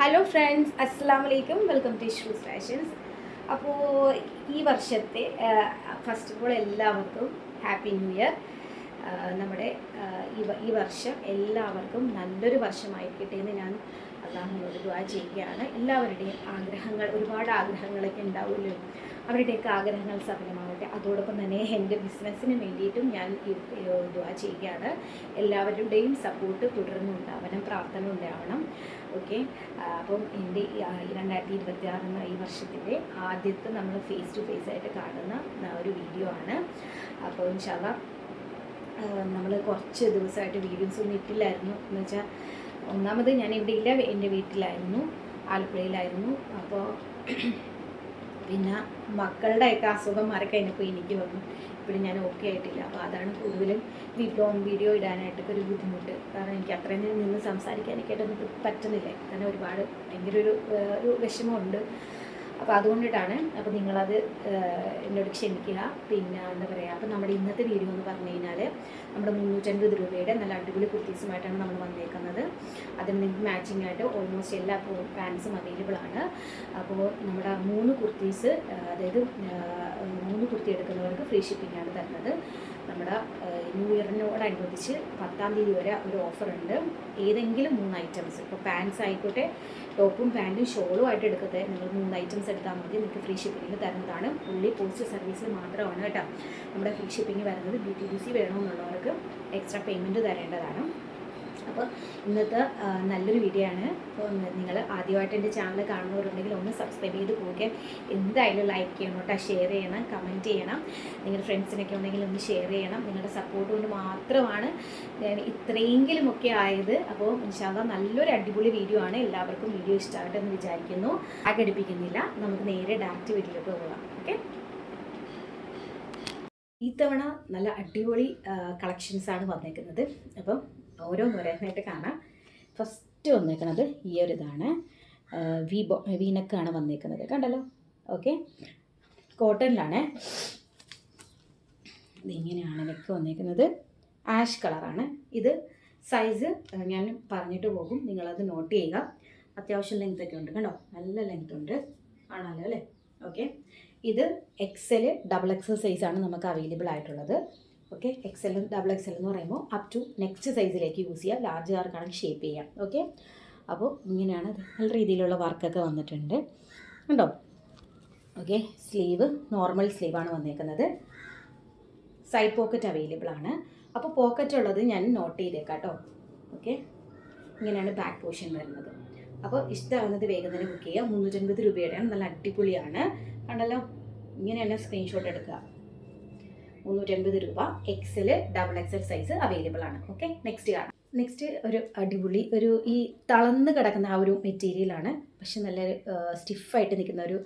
Hello friends അസ്സാം വലൈക്കും welcome to shoes fashions അപ്പോൾ ഈ വർഷത്തെ ഫസ്റ്റ് ഓഫ് ഓൾ എല്ലാവർക്കും ഹാപ്പി ന്യൂ ഇയർ നമ്മുടെ ഈ വർഷം എല്ലാവർക്കും നല്ലൊരു വർഷമായിരിക്കട്ടെ എന്ന് ഞാൻ അള്ളാഹുനോട് ദ്വാ ചെയ്യുകയാണ്. എല്ലാവരുടെയും ആഗ്രഹങ്ങൾ ഒരുപാട് ആഗ്രഹങ്ങളൊക്കെ ഉണ്ടാവുമല്ലോ. അവരുടെയൊക്കെ ആഗ്രഹങ്ങൾ സഫലമാവട്ടെ അതോടൊപ്പം തന്നെ എന്റെ ബിസിനസ്സിന് വേണ്ടിയിട്ടും ഞാൻ ദ്വാ ചെയ്യുകയാണ്. എല്ലാവരുടെയും സപ്പോർട്ട് തുടർന്നുണ്ടാവണം പ്രാർത്ഥന ഉണ്ടാവണം. ഓക്കെ? അപ്പം എന്റെ രണ്ടായിരത്തി ഇരുപത്തി ആറ് എന്ന ഈ വർഷത്തിന്റെ ആദ്യത്തെ നമ്മൾ ഫേസ് ടു ഫേസ് ആയിട്ട് കാണുന്ന ഒരു വീഡിയോ ആണ്. അപ്പോൾ ഇൻഷാല്ല നമ്മൾ കുറച്ച് ദിവസമായിട്ട് വീഡിയോസ് ഒന്നും ഇട്ടില്ലായിരുന്നു. എന്ന് വെച്ചാൽ ഒന്നാമത് ഞാൻ ഇവിടെ ഇല്ല എന്റെ വീട്ടിലായിരുന്നു ആലപ്പുഴയിലായിരുന്നു. അപ്പോൾ പിന്നെ മക്കളുടെയൊക്കെ അസുഖം മാറി കഴിഞ്ഞപ്പോൾ എനിക്ക് വന്നു. ഇപ്പോഴും ഞാൻ ഓക്കെ ആയിട്ടില്ല. അപ്പോൾ അതാണ് കൂടുതലും ലോങ് വീഡിയോ ഇടാനായിട്ടൊക്കെ ഒരു ബുദ്ധിമുട്ട്. കാരണം എനിക്ക് അത്രയും നിന്ന് സംസാരിക്കാനൊക്കെ ആയിട്ടൊന്നും പറ്റുന്നില്ല. കാരണം ഒരുപാട് ഭയങ്കര ഒരു ഒരു വിഷമമുണ്ട്. അപ്പോൾ അതുകൊണ്ടിട്ടാണ് അപ്പോൾ നിങ്ങളത് എന്നോട് ക്ഷമിക്കുക. പിന്നെ എന്താ പറയുക അപ്പോൾ നമ്മുടെ ഇന്നത്തെ വീഡിയോ എന്ന് പറഞ്ഞു കഴിഞ്ഞാൽ നമ്മുടെ മുന്നൂറ്റൻപത് രൂപയുടെ നല്ല അടിപൊളി കുർത്തീസുമായിട്ടാണ് നമ്മൾ വന്നേക്കുന്നത്. അതിന് നിങ്ങൾക്ക് മാച്ചിങ് ആയിട്ട് ഓൾമോസ്റ്റ് എല്ലാ പാൻസും അവൈലബിൾ ആണ്. അപ്പോൾ നമ്മുടെ മൂന്ന് കുർത്തീസ് അതായത് മൂന്ന് കുർത്തി എടുക്കുന്നവർക്ക് ഫ്രീ ഷിപ്പിംഗ് ആണ് തരുന്നത്. നമ്മുടെ ന്യൂ ഇയറിനോടനുബന്ധിച്ച് പത്താം തീയതി വരെ ഒരു ഓഫർ ഉണ്ട് ഏതെങ്കിലും മൂന്ന് ഐറ്റംസ് ഇപ്പോൾ പാൻസ് ആയിക്കോട്ടെ ടോപ്പും പാന്റും ഷോളും ആയിട്ട് എടുക്കത്തെ നിങ്ങൾ മൂന്ന് ഐറ്റംസ് എടുത്താൽ മതി. നിങ്ങൾക്ക് ഫ്രീ ഷിപ്പിംഗ് തരുന്നതാണ്. ഉള്ളി പോസ്റ്റ് സർവീസിൽ മാത്രമാണ് കേട്ടോ. നമ്മുടെ ഫ്രീ ഷിപ്പിംഗ് വരുന്നത്. ബി ടി ഡി സി വേണമെന്നുള്ളവർക്ക് എക്സ്ട്രാ പേയ്മെന്റ് തരേണ്ടതാണ്. അപ്പോൾ ഇന്നത്തെ നല്ലൊരു വീഡിയോ ആണ്. അപ്പോൾ നിങ്ങൾ ആദ്യമായിട്ട് എന്റെ ചാനൽ കാണുന്നവരുണ്ടെങ്കിൽ ഒന്ന് സബ്സ്ക്രൈബ് ചെയ്ത് പോവുക. എന്തായാലും ലൈക്ക് ചെയ്യണം കേട്ടോ. ഷെയർ ചെയ്യണം കമന്റ് ചെയ്യണം. നിങ്ങളുടെ ഫ്രണ്ട്സിനൊക്കെ ഉണ്ടെങ്കിൽ ഒന്ന് ഷെയർ ചെയ്യണം. നിങ്ങളുടെ സപ്പോർട്ട് കൊണ്ട് മാത്രമാണ് ഞാൻ ഇത്രയെങ്കിലും ഒക്കെ ആയത്. അപ്പോൾ ഇൻഷാല്ല നല്ലൊരു അടിപൊളി വീഡിയോ ആണ്. എല്ലാവർക്കും വീഡിയോ ഇഷ്ടമായിട്ടെന്ന് വിചാരിക്കുന്നു. ആഘടിപ്പിക്കുന്നില്ല നമുക്ക് നേരെ ഡയറക്റ്റ് വീട്ടിലേക്ക് പോകാം. ഓക്കെ ഈ തവണ നല്ല അടിപൊളി കളക്ഷൻസാണ് വന്നേക്കുന്നത്. അപ്പം ഓരോന്നോരോന്നായിട്ട് കാണാം. ഫസ്റ്റ് വന്നേക്കുന്നത് ഈ ഒരു ഇതാണ്. വി വീനക്കാണ് വന്നേക്കുന്നത്. കണ്ടല്ലോ? ഓക്കെ കോട്ടണിലാണ് ഇതിങ്ങനെയാണ് നെക്ക് വന്നേക്കുന്നത്. ആഷ് കളറാണ് ഇത് സൈസ് ഞാൻ പറഞ്ഞിട്ട് പോകും. നിങ്ങളത് നോട്ട് ചെയ്യുക. അത്യാവശ്യം ലെങ്ത് ഒക്കെ ഉണ്ട്. കണ്ടോ? നല്ല ലെങ്ത് ഉണ്ട്. ആണല്ലോ അല്ലേ? ഓക്കെ ഇത് എക്സൽ ഡബിൾ എക്സൽ സൈസാണ് നമുക്ക് അവൈലബിൾ ആയിട്ടുള്ളത്. ഓക്കെ എക്സൽ ഡബിൾ എക്സൽ എന്ന് പറയുമ്പോൾ അപ് ടു നെക്സ്റ്റ് സൈസിലേക്ക് യൂസ് ചെയ്യാം. ലാർജ് കാർക്കാണെങ്കിൽ ഷേപ്പ് ചെയ്യാം. ഓക്കെ അപ്പോൾ ഇങ്ങനെയാണ് നല്ല രീതിയിലുള്ള വർക്കൊക്കെ വന്നിട്ടുണ്ട്. ഉണ്ടോ ഓക്കെ സ്ലീവ് നോർമൽ സ്ലീവാണ് വന്നേക്കുന്നത്. സൈഡ് പോക്കറ്റ് അവൈലബിൾ ആണ്. അപ്പോൾ പോക്കറ്റ് ഉള്ളത് ഞാൻ നോട്ട് ചെയ്തേക്കാം കേട്ടോ. ഓക്കെ ഇങ്ങനെയാണ് ബാക്ക് പോർഷൻ വരുന്നത്. അപ്പോൾ ഇഷ്ടമാകുന്നത് വേഗം തന്നെ ബുക്ക് ചെയ്യുക. മുന്നൂറ്റൻപത് രൂപയുടെയാണ്. നല്ല അടിപൊളിയാണ്. കണ്ടല്ലോ? ഇങ്ങനെയാണ് സ്ക്രീൻഷോട്ട് എടുക്കുക. മുന്നൂറ്റൻപത് രൂപ എക്സിൽ ഡബിൾ എക്സൽ സൈസ് അവൈലബിൾ ആണ്. ഓക്കെ നെക്സ്റ്റ് കാണാം. നെക്സ്റ്റ് ഒരു അടിപൊളി ഒരു ഈ തളന്ന് കിടക്കുന്ന ആ ഒരു മെറ്റീരിയലാണ് പക്ഷെ നല്ല സ്റ്റിഫായിട്ട് നിൽക്കുന്ന ഒരു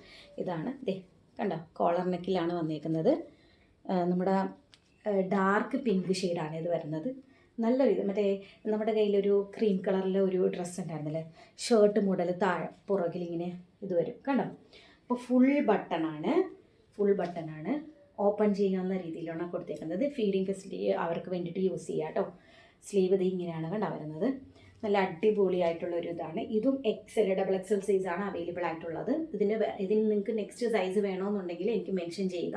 ഇതാണ്. ദേ കണ്ടോ? കോളർ നെക്കിലാണ് വന്നിരിക്കുന്നത് നമ്മുടെ ഡാർക്ക് പിങ്ക് ഷെയ്ഡാണ് ഇത് വരുന്നത്. നല്ലൊരു ഇത് മറ്റേ നമ്മുടെ കയ്യിലൊരു ക്രീം കളറിലെ ഒരു ഡ്രസ്സ് ഉണ്ടായിരുന്നല്ലേ? ഷർട്ട് മുടൽ താഴെ പുറകിലിങ്ങനെ ഇത് വരും. കണ്ടോ? അപ്പോൾ ഫുൾ ബട്ടണാണ് ഫുൾ ബട്ടണാണ് ഓപ്പൺ ചെയ്യാവുന്ന രീതിയിലാണ് കൊടുത്തേക്കുന്നത്. ഫീഡിങ് ഫെസിലിറ്റി അവർക്ക് വേണ്ടിയിട്ട് യൂസ് ചെയ്യാം കേട്ടോ സ്ലീവ് ഇത് ഇങ്ങനെയാണ് കണ്ട വരുന്നത്. നല്ല അടിപൊളിയായിട്ടുള്ള ഒരു ഇതാണ് ഇതും എക്സൽ ഡബിൾ എക്സൽ സൈസാണ് അവൈലബിൾ ആയിട്ടുള്ളത് ഇതിന്റെ ഇതിന് നിങ്ങൾക്ക് നെക്സ്റ്റ് സൈസ് വേണമെന്നുണ്ടെങ്കിൽ എനിക്ക് മെൻഷൻ ചെയ്യുക.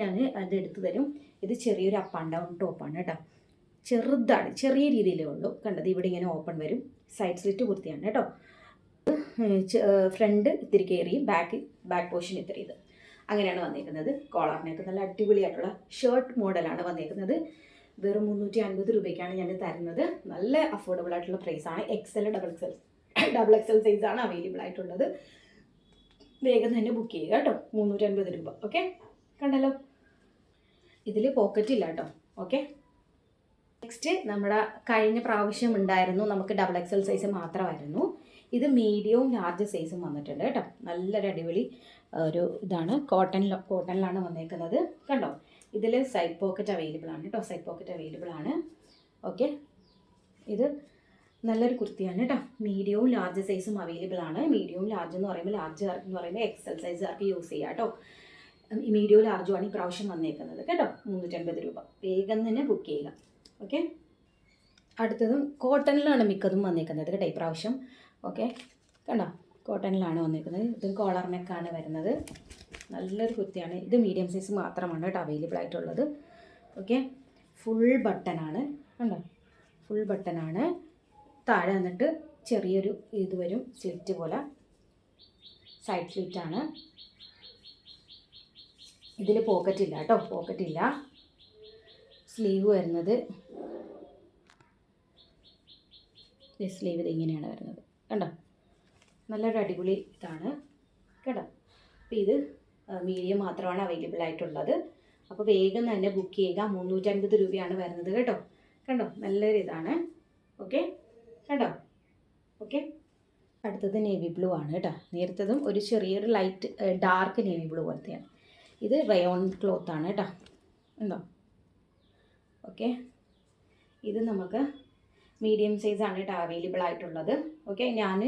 ഞാൻ അത് എടുത്തു തരും. ഇത് ചെറിയൊരു അപ്പ് ആൻഡ് ഡൗൺ ടോപ്പാണ് കേട്ടോ ചെറുതാണ് ചെറിയ രീതിയിലേ ഉള്ളൂ. കണ്ടത് ഇവിടെ ഇങ്ങനെ ഓപ്പൺ വരും. സൈഡ് സ്ലിറ്റ് കുർത്തിയാണ് കേട്ടോ ഫ്രണ്ട് ഇത്തിരി കയറിയും ബാക്ക് ബാക്ക് പോർഷൻ ഇത്തിരി ഇത്. അങ്ങനെയാണ് വന്നിരിക്കുന്നത് കോളറിനൊക്കെ നല്ല അടിപൊളിയായിട്ടുള്ള ഷർട്ട് മോഡലാണ് വന്നിരിക്കുന്നത് വെറും മുന്നൂറ്റി അൻപത് രൂപയ്ക്കാണ് ഞാൻ തരുന്നത്. നല്ല അഫോർഡബിൾ ആയിട്ടുള്ള പ്രൈസ് ആണ്. XL double XL double XL size ആണ് അവൈലബിൾ ആയിട്ടുള്ളത്. വേഗം തന്നെ ബുക്ക് ചെയ്യുക കേട്ടോ. മുന്നൂറ്റി അൻപത് രൂപ. ഓക്കെ കണ്ടല്ലോ? ഇതിൽ പോക്കറ്റ് ഇല്ല കേട്ടോ. ഓക്കെ നെക്സ്റ്റ് നമ്മുടെ കഴിഞ്ഞ പ്രാവശ്യം ഉണ്ടായിരുന്നു. നമുക്ക് ഡബിൾ എക്സൽ സൈസ് മാത്രമായിരുന്നു. ഇത് മീഡിയവും ലാർജ് സൈസും വന്നിട്ടുണ്ട് കേട്ടോ. നല്ലൊരു അടിപൊളി ഒരു ഇതാണ്. കോട്ടൺ കോട്ടണിലാണ് വന്നേക്കുന്നത്. കണ്ടോ? ഇതിൽ സൈഡ് പോക്കറ്റ് അവൈലബിൾ ആണ് കേട്ടോ സൈഡ് പോക്കറ്റ് അവൈലബിൾ ആണ്. ഓക്കെ ഇത് നല്ലൊരു കുർത്തിയാണ് കേട്ടോ മീഡിയവും ലാർജ് സൈസും അവൈലബിൾ ആണ്. മീഡിയവും ലാർജ് എന്ന് പറയുമ്പോൾ ലാർജ് എന്ന് പറയുമ്പോൾ എക്സൽ സൈസ് സൈസുകാർക്ക് യൂസ് ചെയ്യാം കേട്ടോ മീഡിയോ ലാർജുമാണ് ഈ പ്രാവശ്യം വന്നേക്കുന്നത്. കേട്ടോ മുന്നൂറ്റൻപത് രൂപ. വേഗം തന്നെ ബുക്ക് ചെയ്യുക. ഓക്കെ അടുത്തതും കോട്ടണിലാണ് മിക്കതും വന്നേക്കുന്നത് കേട്ടോ ഈ പ്രാവശ്യം. ഓക്കെ കണ്ടോ? കോട്ടണിലാണ് വന്നിരിക്കുന്നത്. ഇതും കോളർ നെക്കാണ് വരുന്നത്. നല്ലൊരു കുർത്തിയാണ് ഇത് മീഡിയം സൈസ് മാത്രമാണ് കേട്ടോ അവൈലബിൾ ആയിട്ടുള്ളത്. ഓക്കെ ഫുൾ ബട്ടനാണ് കണ്ടോ? ഫുൾ ബട്ടനാണ് താഴെ വന്നിട്ട് ചെറിയൊരു ഇത് വരും. സ്ലിറ്റ് പോലെ. സൈഡ് സ്ലിറ്റാണ് ഇതിൽ പോക്കറ്റ് ഇല്ല കേട്ടോ. പോക്കറ്റ് ഇല്ല. സ്ലീവ് വരുന്നത്. സ്ലീവ് ഇത് ഇങ്ങനെയാണ് വരുന്നത്. കണ്ടോ? നല്ലൊരു അടിപൊളി ഇതാണ്. കേട്ടോ? അപ്പോൾ ഇത് മീഡിയം മാത്രമാണ് അവൈലബിൾ ആയിട്ടുള്ളത്. അപ്പോൾ വേഗം തന്നെ ബുക്ക് ചെയ്യുക. മുന്നൂറ്റൻപത് രൂപയാണ് വരുന്നത് കേട്ടോ. കണ്ടോ? നല്ലൊരു ഇതാണ്. ഓക്കെ കണ്ടോ? ഓക്കെ അടുത്തത് നേവി ബ്ലൂ ആണ് കേട്ടോ. നേരത്തതും ഒരു ചെറിയൊരു ലൈറ്റ് ഡാർക്ക് നേവി ബ്ലൂ പോലത്തെയാണ്. ഇത് റയോൺ ക്ലോത്ത് ആണ് കേട്ടോ. ഉണ്ടോ? ഓക്കെ ഇത് നമുക്ക് മീഡിയം സൈസാണ് കേട്ടോ അവൈലബിൾ ആയിട്ടുള്ളത്. ഓക്കെ ഞാൻ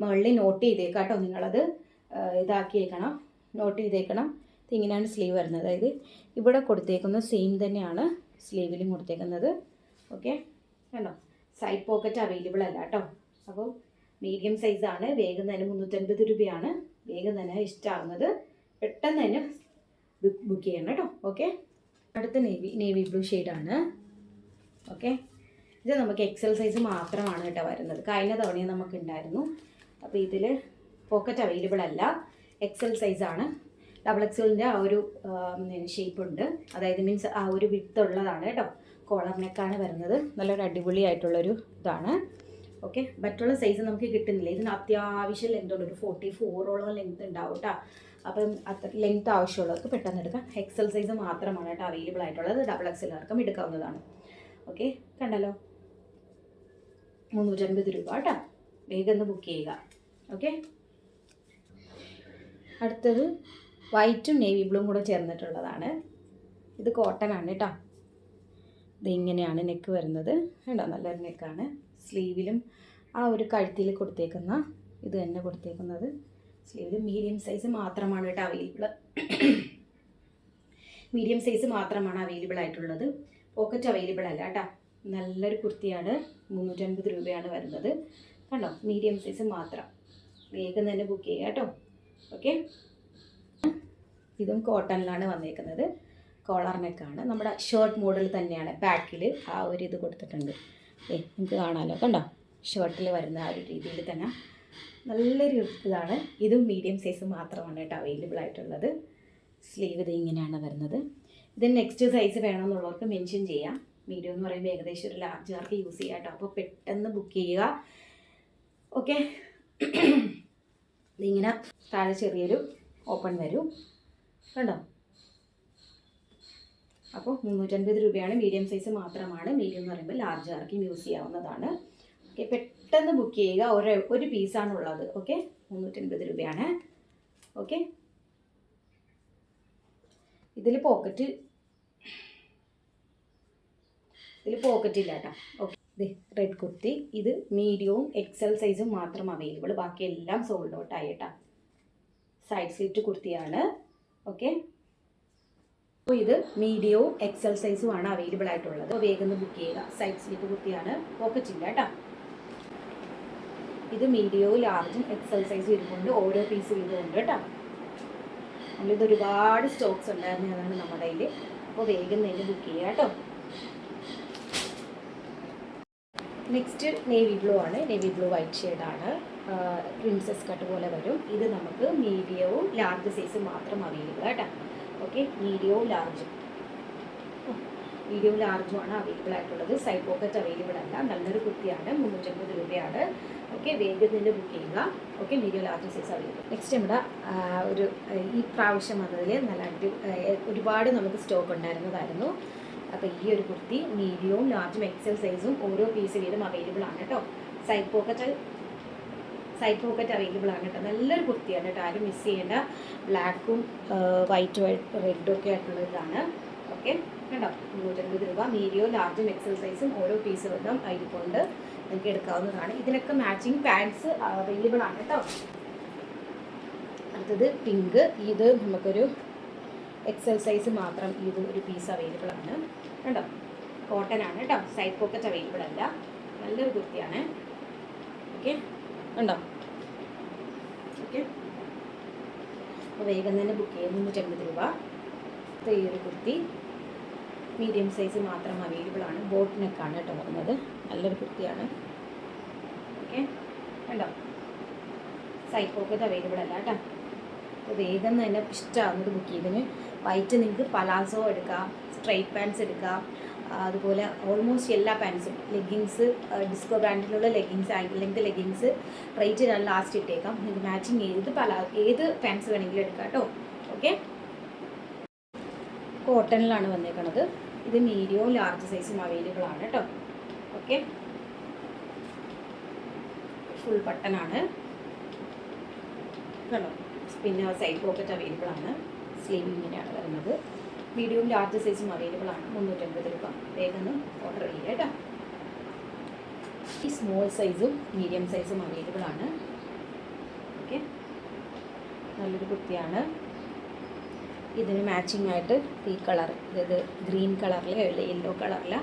മുകളിൽ നോട്ട് ചെയ്തേക്കാം കേട്ടോ നിങ്ങളത് ഇതാക്കിയേക്കണം. നോട്ട് ചെയ്തേക്കണം. ഇങ്ങനെയാണ് സ്ലീവ് വരുന്നത്. അതായത് ഇവിടെ കൊടുത്തേക്കുന്നത് സെയിം തന്നെയാണ് സ്ലീവിലും കൊടുത്തേക്കുന്നത്. ഓക്കെ കണ്ടോ? സൈഡ് പോക്കറ്റ് അവൈലബിൾ അല്ല കേട്ടോ അപ്പോൾ മീഡിയം സൈസാണ് വേഗം തന്നെ മുന്നൂറ്റൻപത് രൂപയാണ്. വേഗം തന്നെ ഇഷ്ടമാകുന്നത് പെട്ടെന്ന് തന്നെ ബുക്ക് ചെയ്യണം കേട്ടോ ഓക്കെ അടുത്ത നേവി നേവി ബ്ലൂ ഷെയ്ഡാണ് ഓക്കെ ഇത് നമുക്ക് എക്സൽ സൈസ് മാത്രമാണ് കേട്ടോ വരുന്നത്. കഴിഞ്ഞ തവണയും നമുക്ക് ഉണ്ടായിരുന്നു അപ്പോൾ ഇതിൽ പോക്കറ്റ് അവൈലബിൾ അല്ല എക്സൽ സൈസാണ് ഡബിൾ എക്സലിന്റെ ആ ഒരു ഷേപ്പ് ഉണ്ട്. അതായത് മീൻസ് ആ ഒരു വിത്ത് ഉള്ളതാണ് കേട്ടോ. കോളർ നെക്കാണ് വരുന്നത്. നല്ലൊരു അടിപൊളിയായിട്ടുള്ളൊരു ഇതാണ്. ഓക്കെ മറ്റുള്ള സൈസ് നമുക്ക് കിട്ടുന്നില്ല. ഇതിന് അത്യാവശ്യം ലെങ്ത് ഒരു ഫോർട്ടി ഫോറോളം ലെങ്ത് ഉണ്ടാവും കേട്ടോ. അപ്പം അത്ര ലെങ്ത് ആവശ്യമുള്ളവർക്ക് പെട്ടെന്ന് എടുക്കാം. എക്സൽ സൈസ് മാത്രമാണ് കേട്ടോ അവൈലബിൾ ആയിട്ടുള്ളത്. ഡബിൾ എക്സലുകാർക്കും എടുക്കാവുന്നതാണ്. ഓക്കെ കണ്ടല്ലോ? മുന്നൂറ്റൻപത് രൂപ കേട്ടോ. വേഗം ഒന്ന് ബുക്ക് ചെയ്യുക. ഓക്കെ അടുത്തത് വൈറ്റും നേവി ബ്ലൂവും കൂടെ ചേർന്നിട്ടുള്ളതാണ്. ഇത് കോട്ടൺ ആണ് കേട്ടോ. ഇതിങ്ങനെയാണ് നെക്ക് വരുന്നത്. കേട്ടോ നല്ലൊരു നെക്കാണ് സ്ലീവിലും ആ ഒരു കഴുത്തിൽ കൊടുത്തേക്കുന്ന ഇത് തന്നെ കൊടുത്തേക്കുന്നത്. സ്ലീവിൽ മീഡിയം സൈസ് മാത്രമാണ് കേട്ടോ അവൈലബിൾ മീഡിയം സൈസ് മാത്രമാണ് അവൈലബിൾ ആയിട്ടുള്ളത്. പോക്കറ്റ് അവൈലബിൾ അല്ല കേട്ടോ. നല്ലൊരു കുർത്തിയാണ്. മുന്നൂറ്റൻപത് രൂപയാണ് വരുന്നത്. കണ്ടോ? മീഡിയം സൈസ് മാത്രം. വേഗം തന്നെ ബുക്ക് ചെയ്യുക കേട്ടോ. ഓക്കെ ഇതും കോട്ടണിലാണ് വന്നേക്കുന്നത്. കോളർ നെക്കാണ് നമ്മുടെ ഷർട്ട് മോഡൽ തന്നെയാണ്. ബാക്കിൽ ആ ഒരു ഇത് കൊടുത്തിട്ടുണ്ട്. ഏ നിങ്ങൾക്ക് കാണാമല്ലോ കണ്ടോ? ഷർട്ടിൽ വരുന്ന ആ ഒരു രീതിയിൽ തന്നെ. നല്ലൊരു ഇതാണ്. ഇതും മീഡിയം സൈസ് മാത്രമാണ് കേട്ടോ അവൈലബിൾ ആയിട്ടുള്ളത്. സ്ലീവ് ഇത് ഇങ്ങനെയാണ് വരുന്നത്. ഇത് നെക്സ്റ്റ് സൈസ് വേണമെന്നുള്ളവർക്ക് മെൻഷൻ ചെയ്യാം. മീഡിയം എന്ന് പറയുമ്പോൾ ഏകദേശം ഒരു ലാർജ് ലാർജുകാർക്ക് യൂസ് ചെയ്യാം കേട്ടോ അപ്പോൾ പെട്ടെന്ന് ബുക്ക് ചെയ്യുക. ഓക്കെ ഇതിങ്ങനെ താഴെ ചെറിയൊരു ഓപ്പൺ വരും. കണ്ടോ? അപ്പോൾ മുന്നൂറ്റൻപത് രൂപയാണ് മീഡിയം സൈസ് മാത്രമാണ്. മീഡിയം എന്ന് പറയുമ്പോൾ ലാർജ് ആർക്കും യൂസ് ചെയ്യാവുന്നതാണ്. ഓക്കെ പെട്ടെന്ന് ബുക്ക് ചെയ്യുക. ഒരു ഒരു പീസാണ് ഉള്ളത് ഓക്കെ മുന്നൂറ്റൻപത് രൂപയാണ്. ഓക്കെ ഇതിൽ പോക്കറ്റ് ഇതിൽ പോക്കറ്റ് ഇല്ല കേട്ടോ ഓക്കെ റെഡ് കുർത്തി. ഇത് മീഡിയവും എക്സൽ സൈസും മാത്രം അവൈലബിൾ ബാക്കി എല്ലാം സോൾഡ് ഔട്ട് ആയി സൈഡ് സ്ലിറ്റ് കുർത്തിയാണ്. ഓക്കെ അപ്പോൾ ഇത് മീഡിയവും എക്സൽ സൈസും ആണ് അവൈലബിൾ ആയിട്ടുള്ളത്. അപ്പോൾ വേഗം ബുക്ക് ചെയ്യുക. സൈഡ് സ്ലിറ്റ് കുർത്തിയാണ്. പോക്കറ്റ് ഇല്ല കേട്ടോ ഇത് മീഡിയവും ലാർജും എക്സൽ സൈസും ഇരിപ്പുണ്ട്. ഓരോ പീസ് വീതമുണ്ട് കേട്ടോ നമ്മളിത് ഒരുപാട് സ്റ്റോക്സ് ഉണ്ടായിരുന്നു അതാണ് നമ്മുടെ കയ്യിൽ അപ്പോൾ വേഗം തന്നെ ബുക്ക് ചെയ്യുക കേട്ടോ നെക്സ്റ്റ് നേവി ബ്ലൂ ആണ്. നേവി ബ്ലൂ വൈറ്റ് ഷെയ്ഡാണ് പ്രിൻസസ് കട്ട് പോലെ വരും. ഇത് നമുക്ക് മീഡിയവും ലാർജ് സൈസും മാത്രം അവൈലബിൾ ആയിട്ടാണ്. ഓക്കെ മീഡിയവും ലാർജും മീഡിയവും ആണ് അവൈലബിൾ ആയിട്ടുള്ളത്. സൈഡ് പോക്കറ്റ് അവൈലബിൾ അല്ല. നല്ലൊരു കുർത്തിയാണ് മുന്നൂറ്റമ്പത് രൂപയാണ്. ഓക്കെ വേഗത്തിൽ ബുക്ക് ചെയ്യുക. Okay medium large size available next നമ്മുടെ ഒരു ഈ പ്രാവശ്യം വന്നതിൽ നല്ല അടി ഒരുപാട് നമുക്ക് സ്റ്റോക്ക് ഉണ്ടായിരുന്നതായിരുന്നു. അപ്പോൾ ഈ ഒരു കുർത്തി മീഡിയവും ലാർജും എക്സൽ സൈസും ഓരോ പീസ് വീതം അവൈലബിൾ ആണ് കേട്ടോ side pocket side pocket available ആണ് കേട്ടോ നല്ലൊരു കുർത്തിയാണ് കേട്ടോ ആരും മിസ് ചെയ്യേണ്ട. ബ്ലാക്കും വൈറ്റും റെഡും ഒക്കെ ആയിട്ടുള്ള ഇതാണ്. ഓക്കെ കേട്ടോ നൂറ്റൻപത് രൂപ. മീഡിയവും ലാർജും എക്സൽ സൈസും ഓരോ പീസ് വീതം അതിരിപ്പുണ്ട് നിങ്ങൾക്ക് എടുക്കാവുന്നതാണ്. ഇതിനൊക്കെ മാച്ചിങ് പാൻസ് അവൈലബിൾ ആണ് കേട്ടോ അടുത്തത് പിങ്ക് ഇത് നമുക്കൊരു എക്സൽ സൈസ് മാത്രം ഇത് ഒരു പീസ് അവൈലബിൾ ആണ്. കണ്ടോ കോട്ടൺ ആണ് കേട്ടോ. സൈഡ് പോക്കറ്റ് അവൈലബിൾ അല്ല. നല്ലൊരു കുർത്തിയാണ്. ഓക്കെ ഉണ്ടോ ഓക്കെ അപ്പോൾ വേഗം തന്നെ ബുക്ക് ചെയ്യുക മുന്നൂറ്റമ്പത് രൂപ. ഈ ഒരു കുർത്തി. മീഡിയം സൈസ് മാത്രം അവൈലബിൾ ആണ്. ബോട്ട് കേട്ടോ വരുന്നത്. നല്ലൊരു കുർത്തിയാണ്. ഓക്കെ ഉണ്ടോ സൈഡ് പോക്കറ്റ് അവൈലബിൾ അല്ല കേട്ടോ. അപ്പോൾ വേഗം തന്നെ ഇഷ്ടമാകുന്നത് ബുക്ക് ചെയ്തതിന് വൈറ്റ് നിങ്ങൾക്ക് പലാസോ എടുക്കാം. സ്ട്രൈറ്റ് പാൻസ് എടുക്കാം അതുപോലെ ഓൾമോസ്റ്റ് എല്ലാ പാൻസും leggings Disco ബ്രാൻഡിലുള്ള leggings ankle length leggings rate ഞാൻ ലാസ്റ്റ് ഇട്ടേക്കാം. നിങ്ങൾക്ക് മാച്ചിങ് ഏത് പല ഏത് പാൻസ് വേണമെങ്കിലും എടുക്കാം കേട്ടോ. ഓക്കെ കോട്ടണിലാണ് വന്നേക്കണത്. ഇത് മീഡിയവും ലാർജ് സൈസും അവൈലബിൾ ആണ് കേട്ടോ. ഓക്കെ ഫുൾ ബട്ടണാണ് കണ്ടോ പിന്നെ സൈഡ് പോക്കറ്റ് അവൈലബിൾ ആണ്. സ്ലീവ് ഇങ്ങനെയാണ് വരുന്നത്. മീഡിയവും ലാർജ് സൈസും അവൈലബിൾ ആണ്. മുന്നൂറ്റമ്പത് രൂപ. വേഗം ഓർഡർ ചെയ്യുക കേട്ടോ. ഈ സ്മോൾ സൈസും മീഡിയം സൈസും അവൈലബിൾ ആണ്. ഓക്കെ നല്ലൊരു കുർത്തിയാണ് ഇതിന് മാച്ചിങ് ആയിട്ട് ഈ കളർ അതായത് ഗ്രീൻ കളറിൽ യെല്ലോ കളറിൽ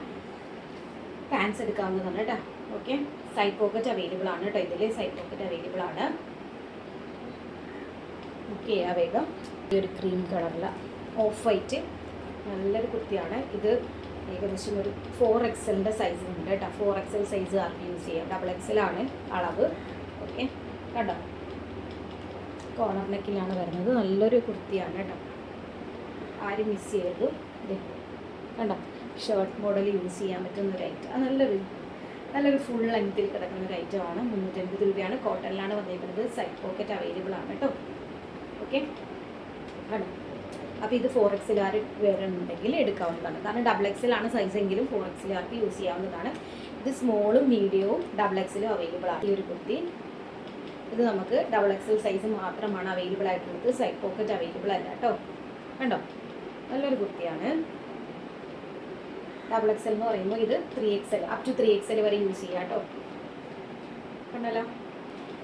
പാൻസ് എടുക്കാവുന്നതാണ് കേട്ടോ. ഓക്കെ സൈഡ് പോക്കറ്റ് അവൈലബിൾ ആണ് കേട്ടോ ഇതിൽ സൈഡ് പോക്കറ്റ് അവൈലബിൾ ആണ്. ബുക്ക് ചെയ്യാം വേഗം. ഈ ഒരു ക്രീം കളറിൽ ഓഫ് വൈറ്റ് നല്ലൊരു കുർത്തിയാണ്. ഇത് ഏകദേശം ഒരു ഫോർ എക്സലിന്റെ സൈസ് ഉണ്ട് കേട്ടോ. ഫോർ എക്സൽ സൈസ് ആർക്ക് യൂസ് ചെയ്യാം. ഡബിൾ എക്സലാണ് അളവ്. ഓക്കെ കണ്ടോ? കോണർ നെക്കിലാണ് വരുന്നത്. നല്ലൊരു കുർത്തിയാണ് കേട്ടോ. ആരും മിസ് ചെയ്യരുത്. കണ്ടോ? ഷർട്ട് മോഡൽ യൂസ് ചെയ്യാൻ പറ്റുന്ന ഒരു ഐറ്റം അത് നല്ലൊരു നല്ലൊരു ഫുൾ ലെങ്ത്തിൽ കിടക്കുന്ന ഒരു ഐറ്റമാണ് മുന്നൂറ്റൻപത് രൂപയാണ്. കോട്ടണിലാണ് വന്നിരിക്കുന്നത് സൈഡ് പോക്കറ്റ് അവൈലബിൾ ആണ് കേട്ടോ. ഓക്കെ ആണ് അപ്പോൾ ഇത് ഫോർ എക്സിലാർ വേണമെന്നുണ്ടെങ്കിൽ എടുക്കാവുന്നതാണ്. കാരണം ഡബിൾ എക്സിലാണ് സൈസ് എങ്കിലും ഫോർ എക്സിലാർക്ക് യൂസ് ചെയ്യാവുന്നതാണ്. ഇത് സ്മോളും മീഡിയവും ഡബിൾ എക്സിലും അവൈലബിൾ ആണ്. ഈ ഒരു കുർത്തി. ഇത് നമുക്ക് ഡബിൾ എക്സൽ സൈസ് മാത്രമാണ് അവൈലബിൾ ആയിട്ടുള്ളത്. സൈഡ് പോക്കറ്റ് അവൈലബിൾ അല്ല കേട്ടോ. കണ്ടോ? നല്ലൊരു കുർത്തിയാണ്. ഡബിൾ എക്സൽ എന്ന് പറയുമ്പോൾ ഇത് three XL up to three XL വരെ യൂസ് ചെയ്യാം കേട്ടോ. കണ്ടല്ലോ?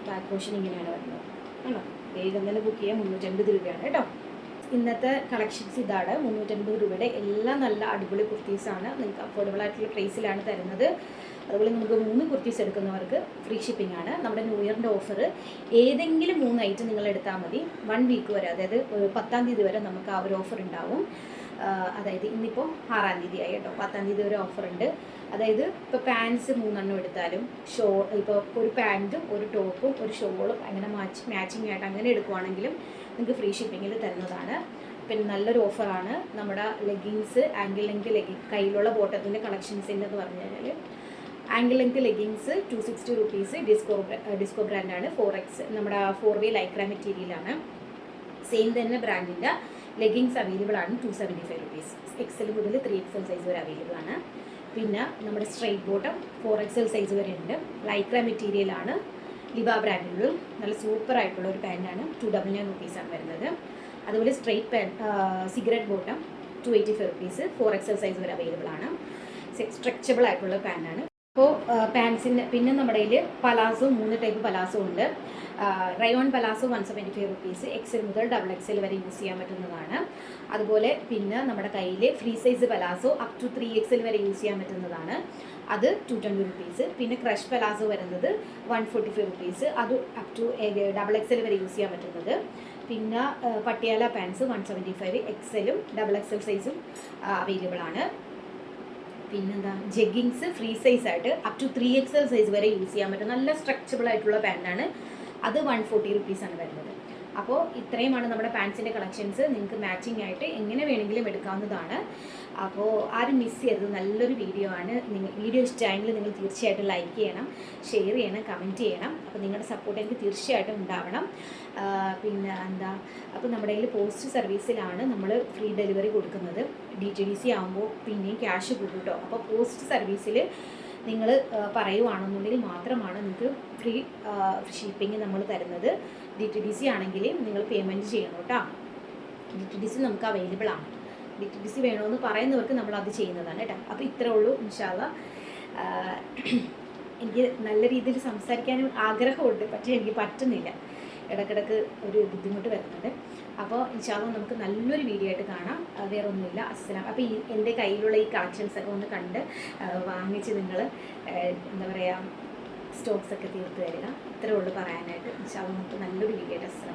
ബാക്ക് പോഷൻ ഇങ്ങനെയാണ് വരുന്നത്. കണ്ടോ? വേഗം തന്നെ ബുക്ക് ചെയ്യാൻ മുന്നൂറ്റൻപത് രൂപയാണ് കേട്ടോ. ഇന്നത്തെ കളക്ഷൻസ് ഇതാണ്. മുന്നൂറ്റൻപത് രൂപയുടെ എല്ലാം നല്ല അടിപൊളി കുർത്തീസാണ് നിങ്ങൾക്ക് അഫോർഡബിൾ ആയിട്ടുള്ള പ്രൈസിലാണ് തരുന്നത്. അതുപോലെ നമുക്ക് മൂന്ന് കുർത്തീസ് എടുക്കുന്നവർക്ക് ഫ്രീ ഷിപ്പിംഗ് ആണ്. നമ്മുടെ ന്യൂ ഇയറിന്റെ ഓഫർ ഏതെങ്കിലും മൂന്ന് ഐറ്റം നിങ്ങൾ എടുത്താൽ മതി. വൺ വീക്ക് വരെ അതായത് പത്താം തീയതി വരെ നമുക്ക് ആ ഒരു ഓഫർ ഉണ്ടാവും. അതായത് ഇന്നിപ്പോൾ ആറാം തീയതി ആയി കേട്ടോ. പത്താം തീയതി ഒരു ഓഫർ ഉണ്ട്. അതായത് ഇപ്പോൾ പാൻസ് മൂന്നെണ്ണം എടുത്താലും ഷോ ഇപ്പോൾ ഒരു പാന്റും ഒരു ടോപ്പും ഒരു ഷോളും അങ്ങനെ മാച്ച് മാച്ചിങ് ആയിട്ട് അങ്ങനെ എടുക്കുവാണെങ്കിലും നിങ്ങൾക്ക് ഫ്രീ ഷിപ്പിങ്ങിൽ തരുന്നതാണ്. പിന്നെ നല്ലൊരു ഓഫറാണ് നമ്മുടെ ലെഗിങ്സ് ആംഗിൾ ലെങ്ക് ലെഗി കയ്യിലുള്ള ബോട്ടത്തിന്റെ കളക്ഷൻസിന്റെ എന്ന് പറഞ്ഞു കഴിഞ്ഞാൽ ankle length leggings two sixty rupees Disco Disco ബ്രാൻഡാണ് ഫോർ എക്സ് നമ്മുടെ ഫോർ വേ ലൈക്രാ മെറ്റീരിയലാണ് സെയിം തന്നെ ബ്രാൻഡിന്റെ ലെഗിങ്സ് അവൈലബിൾ ആണ് two seventy five rupees XL മുതൽ ത്രീ എക്സൽ സൈസ് വരെ അവൈലബിൾ ആണ്. പിന്നെ നമ്മുടെ straight bottom four XL size വരെ ഉണ്ട്. ലൈക്ര മെറ്റീരിയൽ ആണ്. ലിബ ബ്രാൻഡിലുള്ള നല്ല സൂപ്പർ ആയിട്ടുള്ള ഒരു പാന്റാണ് ടു ഡബിൾ നയൻ റുപ്പീസാണ് വരുന്നത്. അതുപോലെ straight pant cigarette bottom two eighty five rupees four XL size വരെ അവൈലബിൾ ആണ്. സ്ട്രെച്ചബിൾ ആയിട്ടുള്ള പാന്റാണ് അപ്പോൾ പാൻസിന്റെ പിന്നെ നമ്മുടെ കയ്യിൽ പലാസോ മൂന്ന് ടൈപ്പ് പലാസോ ഉണ്ട്. Rayon palazzo one seventy five rupees XL മുതൽ ഡബിൾ എക്സൽ വരെ യൂസ് ചെയ്യാൻ പറ്റുന്നതാണ്. അതുപോലെ പിന്നെ നമ്മുടെ കയ്യിൽ free size palazzo up to three XL വരെ യൂസ് ചെയ്യാൻ പറ്റുന്നതാണ്. അത് ടു ട്വന്റി റുപ്പീസ് പിന്നെ ക്രഷ് പലാസോ വരുന്നത് വൺ ഫോർട്ടി ഫൈവ് റുപ്പീസ് അത് അപ് ടു ഡബിൾ എക്സൽ വരെ യൂസ് ചെയ്യാൻ പറ്റുന്നത്. പിന്നെ Patiala pants one seventy five എക്സലും double XL സൈസും അവൈലബിൾ ആണ്. പിന്നെന്താ ജെഗിങ്സ് ഫ്രീ സൈസ് ആയിട്ട് up to three XL size വരെ യൂസ് ചെയ്യാൻ പറ്റും നല്ല സ്ട്രെച്ചബിൾ ആയിട്ടുള്ള പാന്റാണ് അത് വൺ ഫോർട്ടി റുപ്പീസാണ് വരുന്നത്. അപ്പോൾ ഇത്രയുമാണ് നമ്മുടെ പാൻസിന്റെ കളക്ഷൻസ്. നിങ്ങൾക്ക് മാച്ചിങ് ആയിട്ട് എങ്ങനെ വേണമെങ്കിലും എടുക്കാവുന്നതാണ്. അപ്പോൾ ആരും മിസ് ചെയ്യരുത്. നല്ലൊരു വീഡിയോ ആണ്. നിങ്ങൾ വീഡിയോ ഇഷ്ടമായെങ്കിൽ നിങ്ങൾ തീർച്ചയായിട്ടും ലൈക്ക് ചെയ്യണം ഷെയർ ചെയ്യണം കമന്റ് ചെയ്യണം. അപ്പോൾ നിങ്ങളുടെ സപ്പോർട്ട് എനിക്ക് തീർച്ചയായിട്ടും ഉണ്ടാവണം. പിന്നെ എന്താ അപ്പോൾ നമ്മുടെ കയ്യിൽ പോസ്റ്റ് സർവീസിലാണ് നമ്മൾ ഫ്രീ ഡെലിവറി കൊടുക്കുന്നത്. ഡി ടി ഡി സി ആകുമ്പോൾ പിന്നെയും ക്യാഷ് കൂടും അപ്പോൾ പോസ്റ്റ് സർവീസിൽ നിങ്ങൾ പറയുവാണെന്നുണ്ടെങ്കിൽ മാത്രമാണ് നിങ്ങൾക്ക് ഫ്രീ ഷിപ്പിംഗ് നമ്മൾ തരുന്നത്. ഡി ടി ഡി സി ആണെങ്കിൽ നിങ്ങൾ പേയ്മെന്റ് ചെയ്യണം കേട്ടോ. ഡി ടി ഡി സി നമുക്ക് അവൈലബിൾ ആണ്. ഡി ടി ഡി സി വേണമെന്ന് പറയുന്നവർക്ക് നമ്മൾ അത് ചെയ്യുന്നതാണ് കേട്ടോ. അപ്പോൾ ഇത്രേ ഉള്ളൂ ഇൻഷാല്ല എനിക്ക് നല്ല രീതിയിൽ സംസാരിക്കാനും ആഗ്രഹമുണ്ട് പക്ഷേ എനിക്ക് പറ്റുന്നില്ല. ഇടക്കിടക്ക് ഒരു ബുദ്ധിമുട്ട് വരുന്നുണ്ട്. അപ്പോൾ ഇൻഷാല്ല നമുക്ക് നല്ലൊരു വീഡിയോ ആയിട്ട് കാണാം. വേറെ ഒന്നുമില്ല അസ്സലാം. അപ്പോൾ ഈ എന്റെ കയ്യിലുള്ള ഈ കളക്ഷൻസ് ഒക്കെ ഒന്ന് കണ്ട് വാങ്ങിച്ച് നിങ്ങൾ എന്താ പറയുക സ്റ്റോക്സ് ഒക്കെ തീർത്ത് തരിക. ഇത്രേ ഉള്ളൂ പറയാനായിട്ട്. നമുക്ക് നല്ലൊരു വീഡിയോ ടെസ്റ്റ്